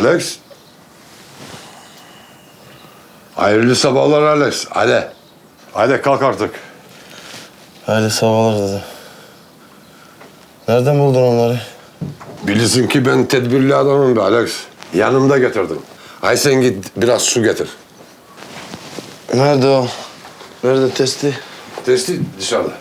Alex. Hayırlı sabahlar Alex. Hadi. Hadi kalk artık. Haydi sabahlar dedi. Nereden buldun onları? Bilirsin ki ben tedbirli adamım be Alex. Yanımda getirdim. Ay sen git biraz su getir. Nerede o? Nerede testi? Testi dışarıda.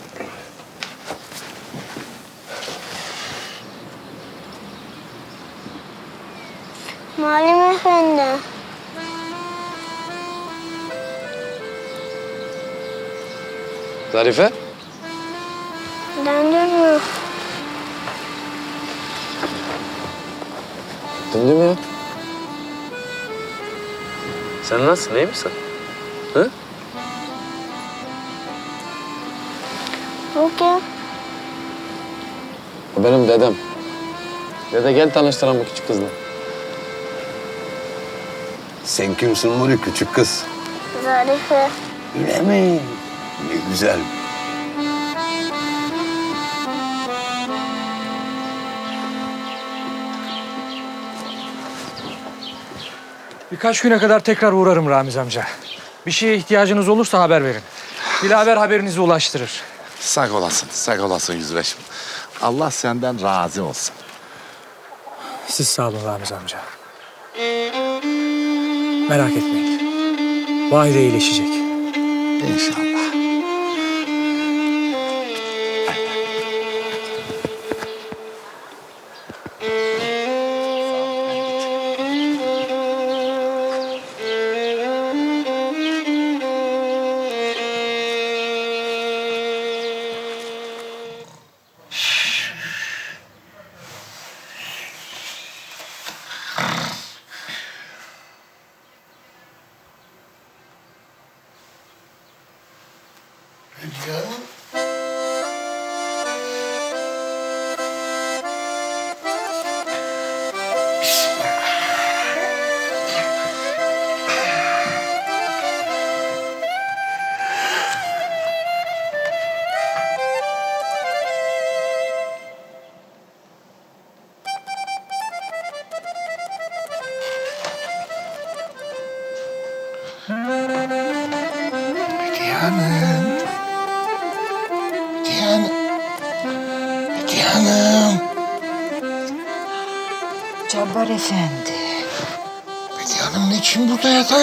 Döndü mü ya? Sen nasılsın? İyi misin? Hı? Kim? O benim dedem. Dede gel tanıştıralım bu küçük kızla. Sen kimsin Muri küçük kız? Zarife. Öyle mi? Ne güzel. Birkaç güne kadar tekrar uğrarım Ramiz amca. Bir şeye ihtiyacınız olursa haber verin. Dilaver haberinizi ulaştırır. Sağ olasın, sağ olasın yüzbaşım. Allah senden razı olsun. Siz sağ olun Ramiz amca. Merak etmeyin. Vahide iyileşecek. İnşallah.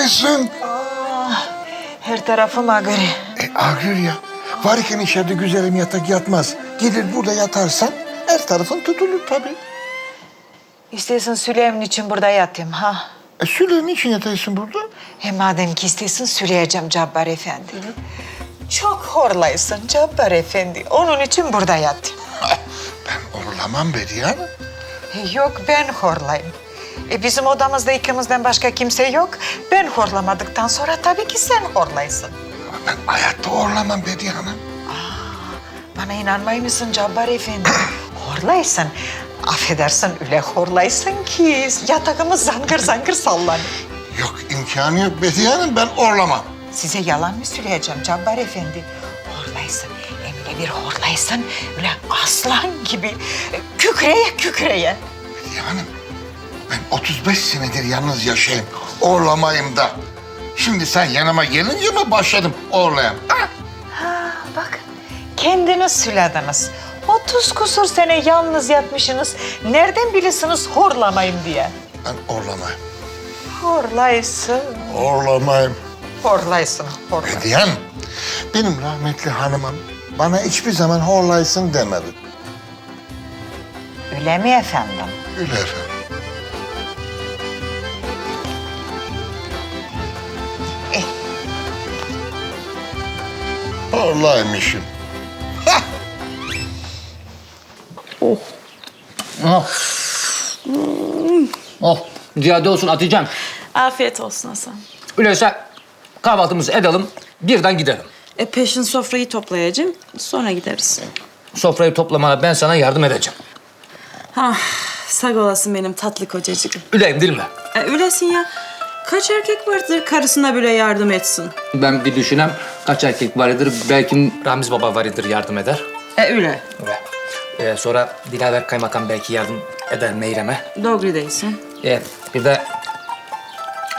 Burada yataysın? Her tarafım ağrı. E ağrır ya. Varken içeride güzelim yatak yatmaz. Gelir burada yatarsan her tarafın tutulur tabii. İstesin Süleyman için burada yatayım ha. E Süle niçin yataysın burada? E madem ki istesin Süleyeceğim Cabbar Efendi. Çok horlaysın Cabbar Efendi. Onun için burada yatayım. Ben orlamam be Diyanım. E, Yok ben horlayayım. E bizim odamızda ikimizden başka kimse yok. Ben horlamadıktan sonra tabii ki sen horlaysın. Ben hayatta orlamam be Diyanım. Bana inanmay mısın Cabbar Efendi? Horlaysın. Affedersin öyle horlaysın ki yatakımız zangır zangır sallanır. Yok imkanı yok be Diyanım ben orlamam. Size yalan mı söyleyeceğim Cabbar Efendi? Horlaysın, emine bir horlaysın. Öyle aslan gibi e, kükreye kükreye. Diyanım ben 35 senedir yalnız yaşayayım. Orlamayım da. Şimdi sen yanıma gelince mi başladım orlayayım? Ha? Ha, bak kendiniz söylediniz. 30 kusur sene yalnız yatmışsınız. Nereden bilirsiniz horlamayın diye? Ben orlamayım. Horlaysın, Orlamayım. horlaysın, horlaysın. Hediyen, benim rahmetli hanımım bana hiçbir zaman horlaysın demedi. Öyle mi efendim? Öyle efendim. Horlaymışım. Oh, ziyade olsun Hatice'm. Afiyet olsun Hasan. Öyleyse kahvaltımızı edelim, birden gidelim. E peşin sofrayı toplayacağım. Sonra gideriz. Sofrayı toplamaya ben sana yardım edeceğim. Ha, sağ olasın benim tatlı kocacığım. Üleyim değil mi? E, öylesin ya. Kaç erkek vardır karısına bile yardım etsin? Ben bir düşünem kaç erkek vardır, belki Ramiz Baba vardır yardım eder. E öyle. Öyle. Ee, sonra Dilaver Kaymakam belki yardım eder Meyrem'e. Doğru değilsin. E, bir de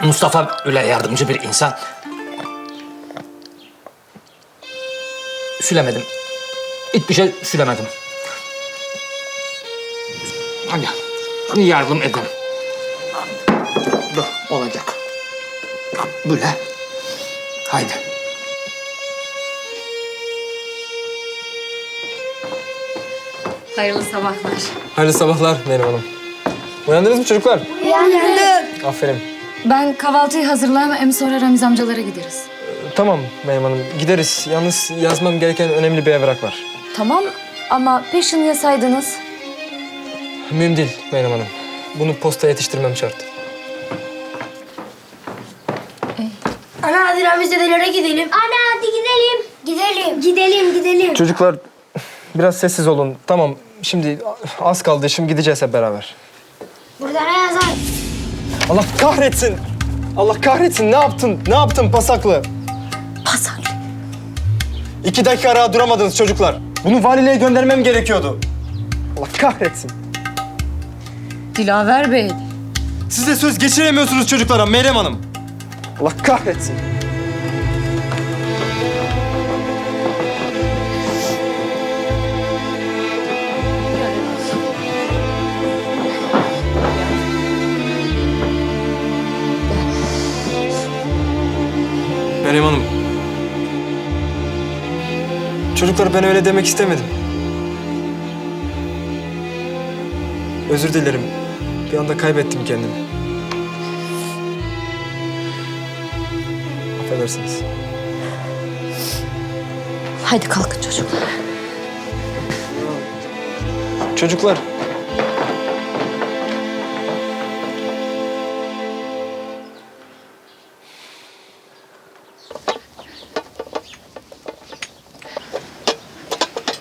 Mustafa öyle yardımcı bir insan. Sülemedim. Hiçbir şey sülemedim. Hadi yardım edin. Böyle. Haydi. Hayırlı sabahlar. Hayırlı sabahlar Meryem Hanım. Uyandınız mı çocuklar? Uyandık. Aferin. Ben kahvaltıyı hazırlayayım hem sonra Ramiz amcalara gideriz. Tamam Meryem Hanım gideriz. Yalnız yazmam gereken önemli bir evrak var. Tamam ama peşin yasaydınız. Mühim değil Meryem Hanım. Bunu posta yetiştirmem şart. Ana hadi Ramiz dedelere gidelim. Ana hadi gidelim. Gidelim. Gidelim gidelim. Çocuklar biraz sessiz olun. Tamam şimdi az kaldı. Şimdi gideceğiz hep beraber. Burada ne yazar? Allah kahretsin. Allah kahretsin. Ne yaptın? Ne yaptın pasaklı? Pasaklı. İki dakika rahat duramadınız çocuklar. Bunu valiliğe göndermem gerekiyordu. Allah kahretsin. Dilaver Bey. Siz de söz geçiremiyorsunuz çocuklara Meryem Hanım. Allah kahretsin. Meryem Hanım. Çocuklar ben öyle demek istemedim. Özür dilerim. Bir anda kaybettim kendimi. Affedersiniz. Haydi kalkın çocuklar. Çocuklar.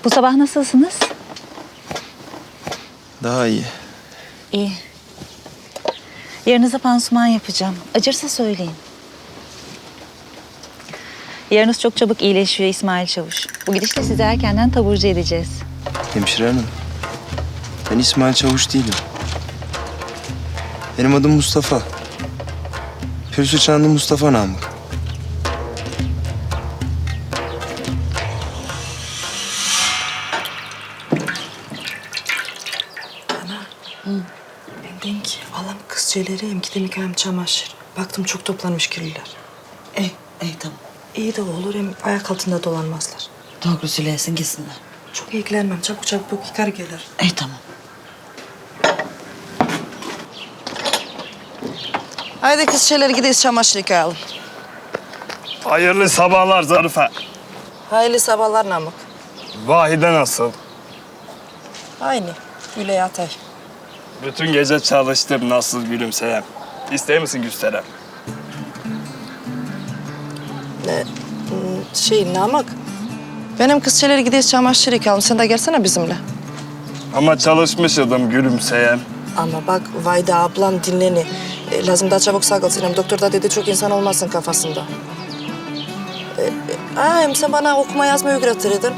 Bu sabah nasılsınız? Daha iyi. İyi. Yarınıza pansuman yapacağım. Acırsa söyleyin. Yarınız çok çabuk iyileşiyor İsmail Çavuş. Bu gidişle sizi erkenden taburcu edeceğiz. Hemşire hanım. Ben İsmail Çavuş değilim. Benim adım Mustafa. Pürsü Çanlı Mustafa Namık. Dedim ki alam kızçeleri hem kilimlik hem çamaşır. Baktım çok toplanmış kirliler. İyi, iyi tamam. İyi de olur hem ayak altında dolanmazlar. Doğru söylesin gitsinler. Çok ilgilenmem. Çabuk çabuk yıkar gelir. İyi tamam. Haydi kızçeleri gideyiz çamaşır yıkayalım. Hayırlı sabahlar Zarife. Hayırlı sabahlar Namık. Vahide nasıl? Aynı. Güle yatay. Bütün gece çalıştım nasıl gülümseyem. İster misin gösterem? Şey Namık. Benim kızçeleri gideyiz çamaşır yıkayalım. Sen de gelsene bizimle. Ama çalışmışydım gülümseyem. Ama bak Vayda ablam dinleni. E, lazım daha çabuk sağ Hem doktor da dedi çok insan olmazsın kafasında. E, e, aa, hem sen bana okuma yazma öğretirdin.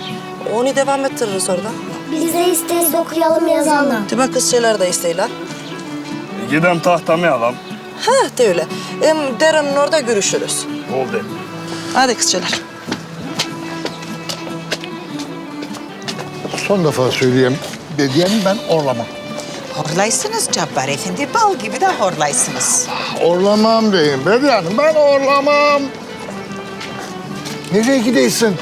Onu devam ettiririz orada. Biz de isteriz okuyalım yazalım. De bak kızçeler de isteyler. Gidem tahtamı alam. Ha de öyle. Hem Deren'in orada görüşürüz. Oldu. Hadi kızçeler. Son defa söyleyeyim. Dediğim ben orlamam. Horlaysınız Cabbar Efendi. Bal gibi de horlaysınız. Orlamam diyeyim Bediye Hanım. Ben orlamam. Nereye gidiyorsun?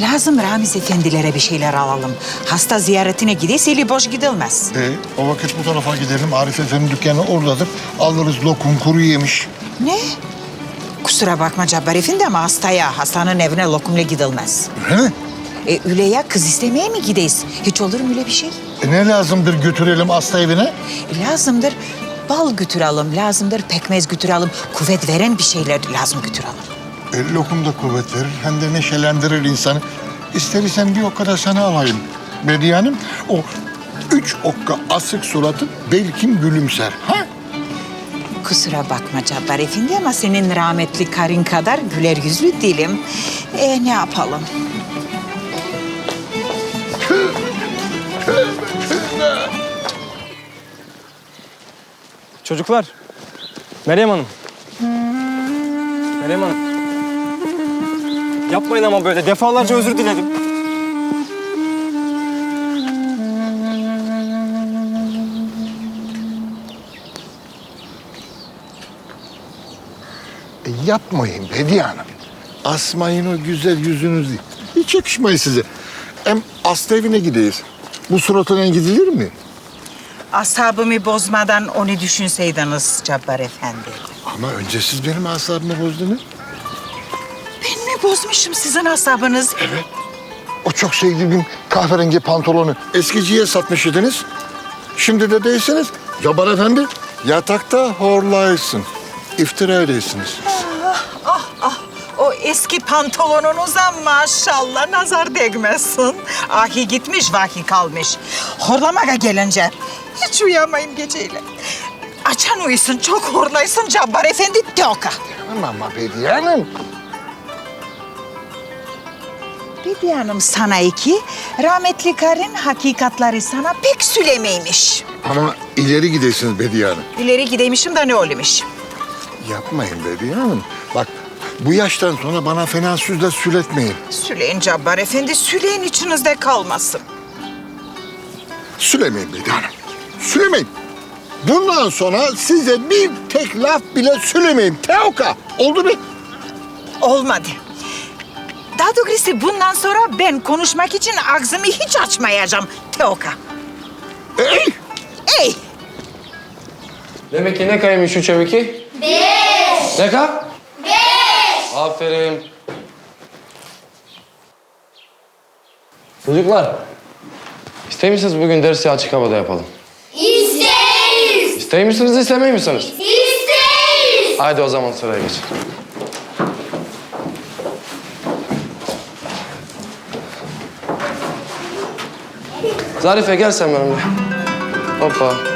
Lazım Ramiz efendilere bir şeyler alalım. Hasta ziyaretine gideyse eli boş gidilmez. E, o vakit bu tarafa gidelim. Arif Efendi dükkanı oradadır. Alırız lokum kuru yemiş. Ne? Kusura bakma Cabbar Efendi ama hastaya, hastanın evine lokumla gidilmez. Öyle mi? E, Üleya kız istemeye mi gideyiz? Hiç olur mu öyle bir şey? E, ne lazımdır götürelim hasta evine? E, lazımdır bal götürelim, lazımdır pekmez götürelim. Kuvvet veren bir şeyler lazım götürelim. E, lokum da kuvvet verir. Hem de neşelendirir insanı. İstersen bir o kadar sana alayım. Bediye Hanım, o üç okka asık suratı belki gülümser. Ha? Kusura bakma Cabbar Efendi ama senin rahmetli karın kadar güler yüzlü değilim. E, ne yapalım? Çocuklar. Meryem Hanım. Meryem Hanım. Yapmayın ama böyle. Defalarca özür diledim. Yapmayın Bediye Hanım. Asmayın o güzel yüzünüzü. Hiç yakışmayın size. Hem hasta evine gideyiz. Bu suratına gidilir mi? Asabımı bozmadan onu düşünseydiniz Cabbar Efendi. Ama önce siz benim asabımı bozdunuz. Ben mi bozmuşum sizin asabınız? Evet. O çok sevdiğim kahverengi pantolonu eskiciye satmış idiniz. Şimdi de değilsiniz. Yaban efendi yatakta horlaysın. İftira ediyorsunuz. Eski pantolonunuza maşallah nazar değmesin. Ahi gitmiş vahi kalmış. Horlamaya gelince hiç uyuyamayın geceyle. Açan uyusun çok horlaysın Cabbar Efendi Teoka. Ama Bediye Hanım. Bediye Hanım sana iki, rahmetli karın hakikatları sana pek sülemeymiş. Ama ileri gidesiniz Bediye Hanım. İleri gideymişim de ne olmuş? Yapmayın Bediye Hanım. Bu yaştan sonra bana fena sözler söyletmeyin. Süleyin Cabbar Efendi, süleyin içinizde kalmasın. Sülemeyin Bediye Hanım. Sülemeyin. Bundan sonra size bir tek laf bile söylemeyeyim. Teoka. Oldu mu? Olmadı. Daha doğrusu bundan sonra ben konuşmak için ağzımı hiç açmayacağım Teoka. Ey! Ey! Demek ki ne kaymış üç iki? Beş. Ne ka? Aferin. Çocuklar, ister misiniz bugün dersi açık havada yapalım? İsteyiz. İster misiniz, istemey misiniz? İsteyiz. Haydi o zaman sıraya geçin. Zarife gel sen benimle. Hoppa.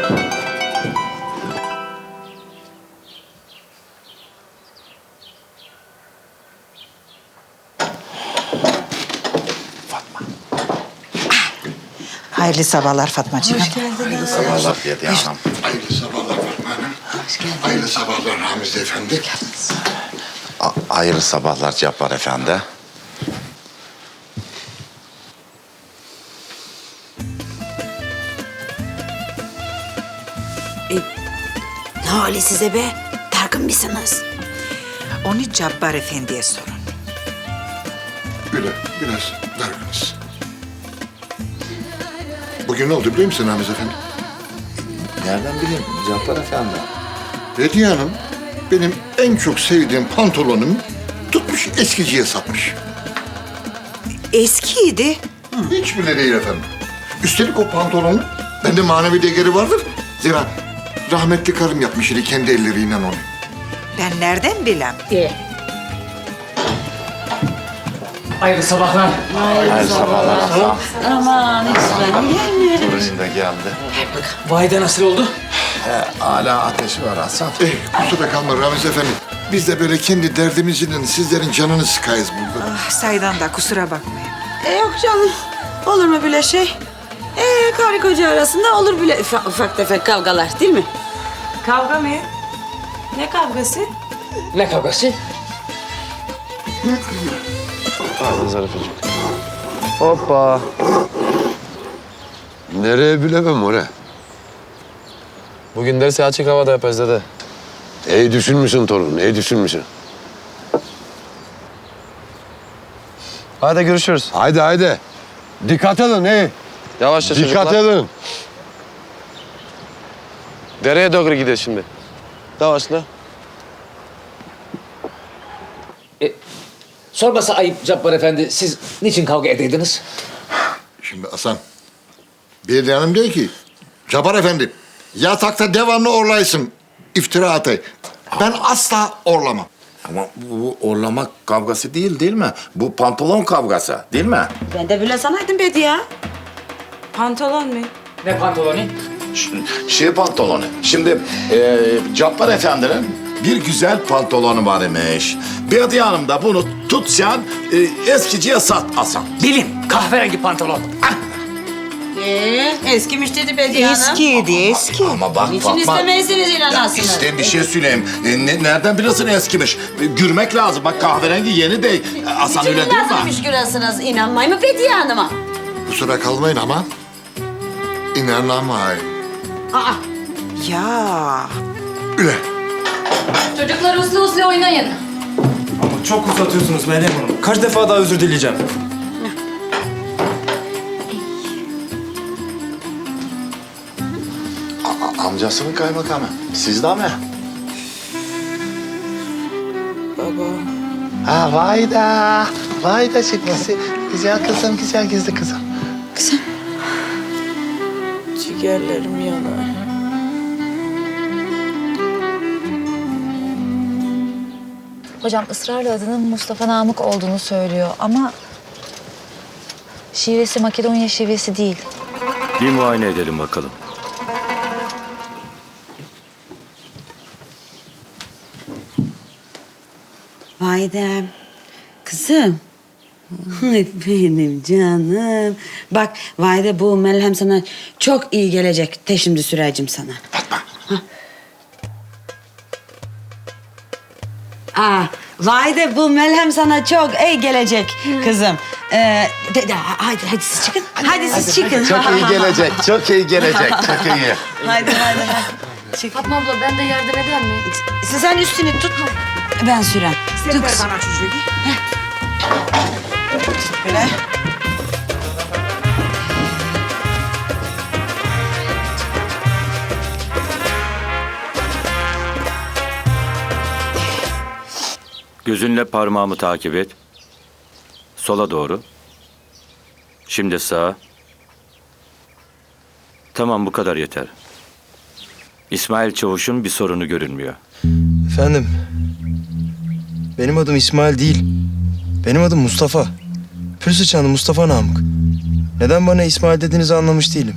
Hayırlı sabahlar Fatmacığım. Hayırlı sabahlar Bediye Hanım. Hayırlı sabahlar Fatma Hanım. Hayırlı sabahlar Ramiz Efendi. A- hayırlı sabahlar Cabbar Efendi. Ne hali size be? Dargın mısınız? Onu Cabbar Efendi'ye sorun. Öyle biraz dargınız. Bugün ne oldu biliyor musun Ramiz Efendi? Nereden bileyim Cabbar Efendi? Bediye Hanım benim en çok sevdiğim pantolonumu tutmuş eskiciye satmış. Eskiydi. Hiç bile değil efendim. Üstelik o pantolonun bende manevi değeri vardır. Zira rahmetli karım yapmış idi kendi elleriyle onu. Ben nereden bilem? Hayırlı sabahlar. Hayırlı sabahlar. Hasan. Aman İsmail gelmiyorum. Turun da geldi. Vayda nasıl oldu? He, hala ateşi var Hasan. Eh kusura kalma Ramiz Efendi. Biz de böyle kendi derdimizle sizlerin canını sıkayız burada. Ah, saydan da kusura bakmayın. E yok canım. Olur mu bile şey? E karı koca arasında olur bile ufak, ufak tefek kavgalar değil mi? Kavga mı? Ne kavgası? Ne kavgası? Haydi Zarifeciğim. Hoppa. Nereye bilemem oraya. Bugün dersi açık havada yaparız dede. İyi düşünmüşsün torun, iyi düşünmüşsün. Haydi görüşürüz. Haydi haydi. Dikkat edin iyi. Yavaşça Dikkat çocuklar. edin. Dereye doğru gidiyor şimdi. Yavaşla. Sormasa ayıp Cabbar Efendi, siz niçin kavga edeydiniz? Şimdi Hasan, bir hanım diyor ki, Cabar Efendi, yatakta devamlı orlaysın, iftira atay. Ben asla orlamam. Ama bu orlamak kavgası değil değil mi? Bu pantolon kavgası değil mi? Ben de bile sanaydım Bediye. Pantolon mu? Ne pantolonu? Şey pantolonu. Şimdi e, Cabbar Efendi'nin bir güzel pantolonu var imiş. Bediye Hanım da bunu tutsan e, eskiciye sat Hasan. Bilin, kahverengi pantolon. Ah! Ee, eskimiş dedi Bediye Hanım. Eskiydi eski. Ama bak Niçin Fatma... istemezsiniz Ya inanasınız? işte bir şey söyleyeyim. E, ne- nereden biliyorsun eskimiş? E, Gürmek lazım. Bak kahverengi yeni de. Hasan öyle değil mi? Nasılmış görüyorsunuz? İnanmayın mı Bediye Hanım'a? Kusura kalmayın ama inanamayın. Aa, Ya. Üle. Çocuklar uslu uslu oynayın. Ama çok uzatıyorsunuz Meryem Hanım. Kaç defa daha özür dileyeceğim? A- amcasının kaymakamı. Sizde mi? baba. Ha vay da. Vay da çıkması. Güzel kızım, güzel gizli kızım. Ciğerlerim yanar. Hocam ısrarla adının Mustafa Namık olduğunu söylüyor ama... Şivesi Makedonya şivesi değil. Bir muayene edelim bakalım. Vaydem. Kızım. Ay Benim canım. Bak Vayde bu melhem sana çok iyi gelecek. De şimdi süreceğim sana. Aa, Vayde bu melhem sana çok iyi gelecek kızım. Ee, de, de, haydi, haydi siz çıkın. Haydi, siz çıkın. Çok iyi gelecek, çok iyi gelecek, çok iyi. haydi, haydi, haydi. Çık. Fatma abla ben de yardım eder miyim? Sen, sen üstünü tut. Ben sürem. Sen ver bana çocuğu. Tut böyle. Gözünle parmağımı takip et. Sola doğru. Şimdi sağa. Tamam bu kadar yeter. İsmail Çavuş'un bir sorunu görünmüyor. Efendim. Benim adım İsmail değil. Benim adım Mustafa. Pür Mustafa Namık. Neden bana İsmail dediğinizi anlamış değilim.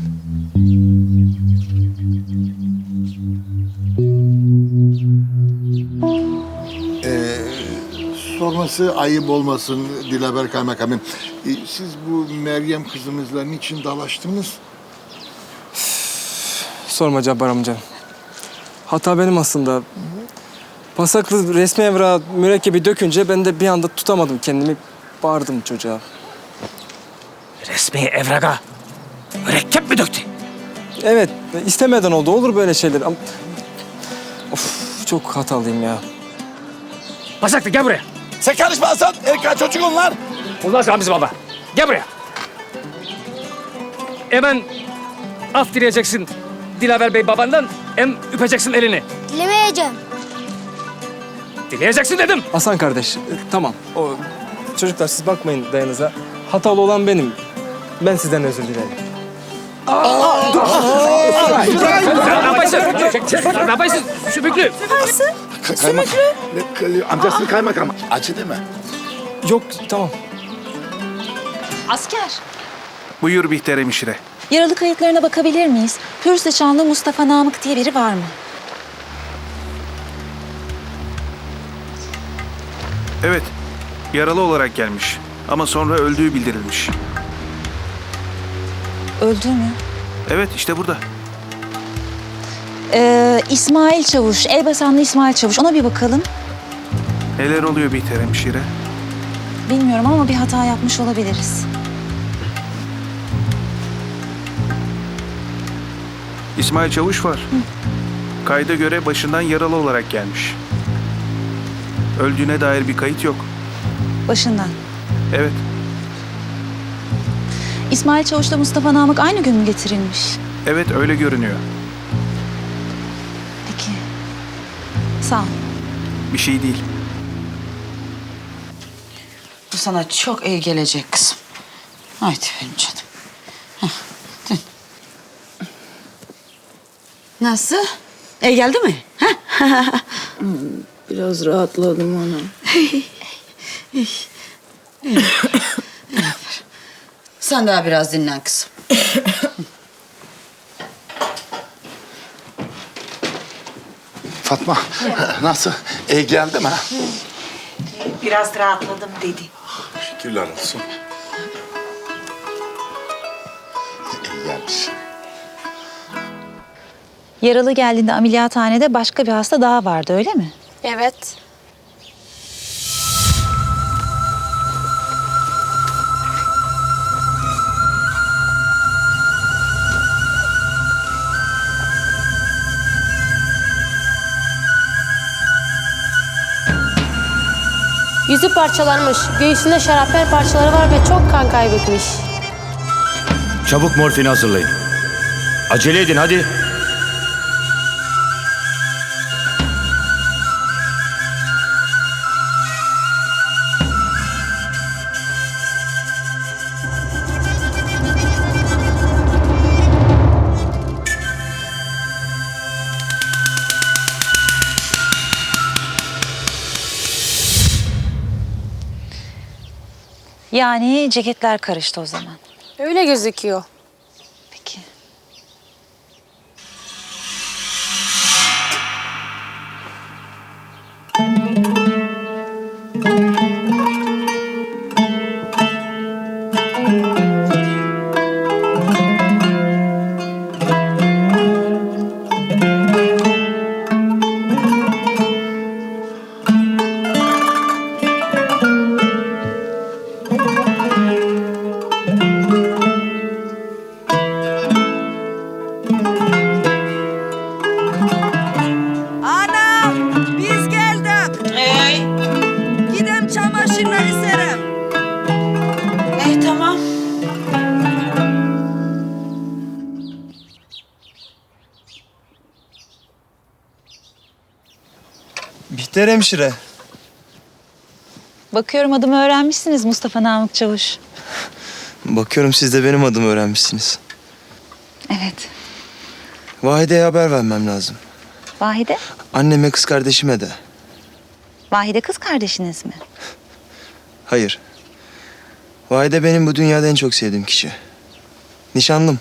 Sorması ayıp olmasın Dilaver Kaymakamım. Ee, siz bu Meryem kızımızla niçin dalaştınız? Sorma Cabbar amca. Hata benim aslında. Pasaklı resmi evrağı mürekkebi dökünce ben de bir anda tutamadım kendimi. Bağırdım çocuğa. Resmi evraga mürekkep mi döktü? Evet, istemeden oldu. Olur böyle şeyler ama... Of, çok hatalıyım ya. Pasaklı gel buraya. Sen karışma Hasan. Erkan çocuk onlar. Olmaz Ramiz baba. Gel buraya. Hemen af dileyeceksin Dilaver Bey babandan. Hem öpeceksin elini. Dilemeyeceğim. Dileyeceksin dedim. Hasan kardeş, e, tamam. O çocuklar siz bakmayın dayanıza. Hatalı olan benim. Ben sizden özür dilerim. Ne yapıyorsun? Ne yapıyorsun? Sümüklü. Kaymak. Amcasının kaymakamı. Acı değil mi? Yok, tamam. Asker. Buyur Bihter hemşire. Yaralı kayıtlarına bakabilir miyiz? Pür sıçanlı Mustafa Namık diye biri var mı? Evet, yaralı olarak gelmiş. Ama sonra öldüğü bildirilmiş. Öldü mü? Evet, işte burada. Ee, İsmail Çavuş, Elbasanlı İsmail Çavuş. Ona bir bakalım. Neler oluyor Bihter hemşire? Bilmiyorum ama bir hata yapmış olabiliriz. İsmail Çavuş var. Kayda göre başından yaralı olarak gelmiş. Öldüğüne dair bir kayıt yok. Başından. Evet, İsmail Çavuş'la Mustafa Namık aynı gün mü getirilmiş? evet öyle görünüyor. Sağ ol. Bir şey değil. Bu sana çok iyi gelecek kızım. Haydi benim canım. Heh. Nasıl? İyi geldi mi? Ha? Biraz rahatladım anam. Sen daha biraz dinlen kızım. Fatma, nasıl? İyi geldi mi? Biraz rahatladım dedi. Şükürler olsun. gelmiş. Yaralı geldiğinde ameliyathanede başka bir hasta daha vardı öyle mi? Evet. Yüzü parçalanmış. Göğsünde şarapnel parçaları var ve çok kan kaybetmiş. Çabuk morfini hazırlayın. Acele edin hadi. Yani ceketler karıştı o zaman. Öyle gözüküyor. Bihter hemşire. Bakıyorum adımı öğrenmişsiniz Mustafa Namık Çavuş. Bakıyorum siz de benim adımı öğrenmişsiniz. Evet. Vahide'ye haber vermem lazım. Vahide? Anneme kız kardeşime de. Vahide kız kardeşiniz mi? Hayır. Vahide benim bu dünyada en çok sevdiğim kişi. Nişanlım.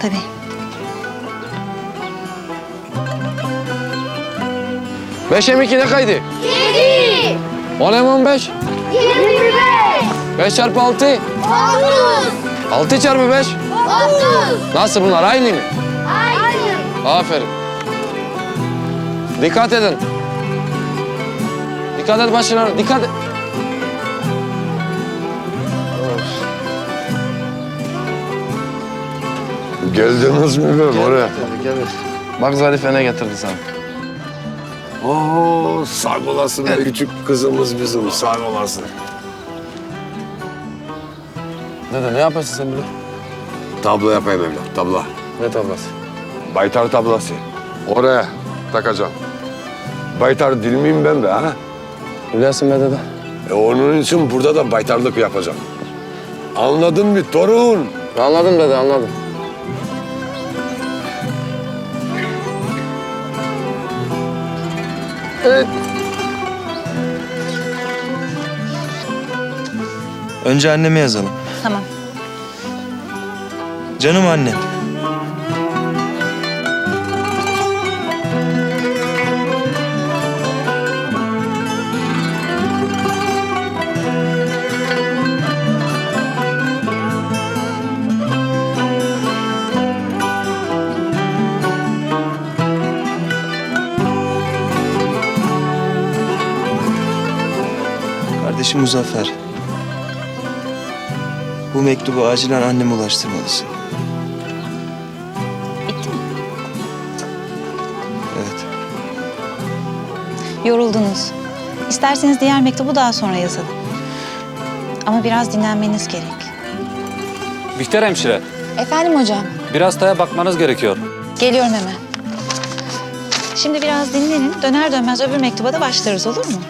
Tabii. Beş em iki ne kaydı? Yedi. On em on beş. Yirmi beş. Beş çarpı altı. Otuz. Altı çarpı beş. Otuz. Nasıl bunlar aynı mı? Aynı. Aferin. Dikkat edin. Dikkat et başına. Dikkat et. Geldiniz mi be oraya? Bak Zarife ne getirdi sana. Oo sağ olasın küçük kızımız bizim sağ olasın. Dede ne yapıyorsun sen burada? Tablo yapayım evlat tablo. Ne tablası? Baytar tablası. Oraya takacağım. Baytar dil miyim ben be ha? Biliyorsun be dede. E onun için burada da baytarlık yapacağım. Anladın mı torun? Anladım dede anladım. Evet. Önce anneme yazalım. Tamam. Canım annem. Kardeşim Muzaffer. Bu mektubu acilen anneme ulaştırmalısın. Bitti mi? Evet. Yoruldunuz. İsterseniz diğer mektubu daha sonra yazalım. Ama biraz dinlenmeniz gerek. Bihter hemşire, Efendim hocam. bir hastaya bakmanız gerekiyor. Geliyorum hemen. Şimdi biraz dinlenin. Döner dönmez öbür mektuba da başlarız olur mu?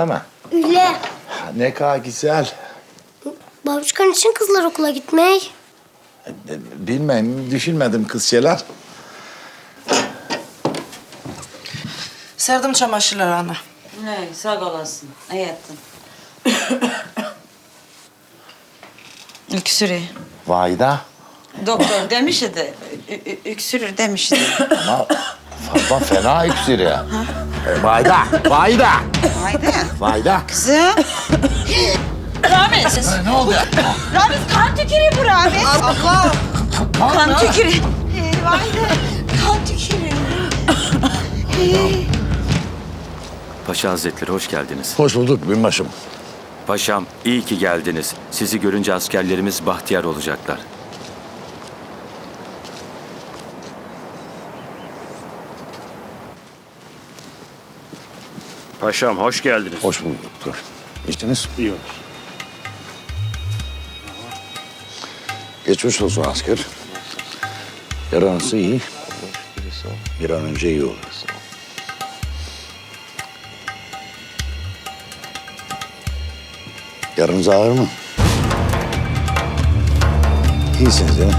Öyle mi? Öyle. Ha, ne kadar güzel. Babuşkan için kızlar okula gitmek. Bilmem, düşünmedim kız şeyler. Serdim çamaşırları ana. Ne, sağ olasın. İyi ettin. Öksürü. Vayda. Doktor demiş idi. ü- ü- Öksürür demiş idi. Ama Fatma fena öksürüyor. E, Vayda, vayda, Haydi. vayda. Kızım. Ramiz. Ne oldu ya? Ramiz kan tükürüğü bu Ramiz. Allah. Kan tükürüğü. Ee, Vayda. Kan tükürüğü. Ee, Paşa Hazretleri hoş geldiniz. Hoş bulduk binbaşım. Paşam iyi ki geldiniz. Sizi görünce askerlerimiz bahtiyar olacaklar. Paşam hoş geldiniz. Hoş bulduk doktor. İçtiniz? İyi olur. Geçmiş olsun asker. Yaranısı iyi. Bir an önce iyi olur. Yarınız ağır mı? İyisiniz değil mi?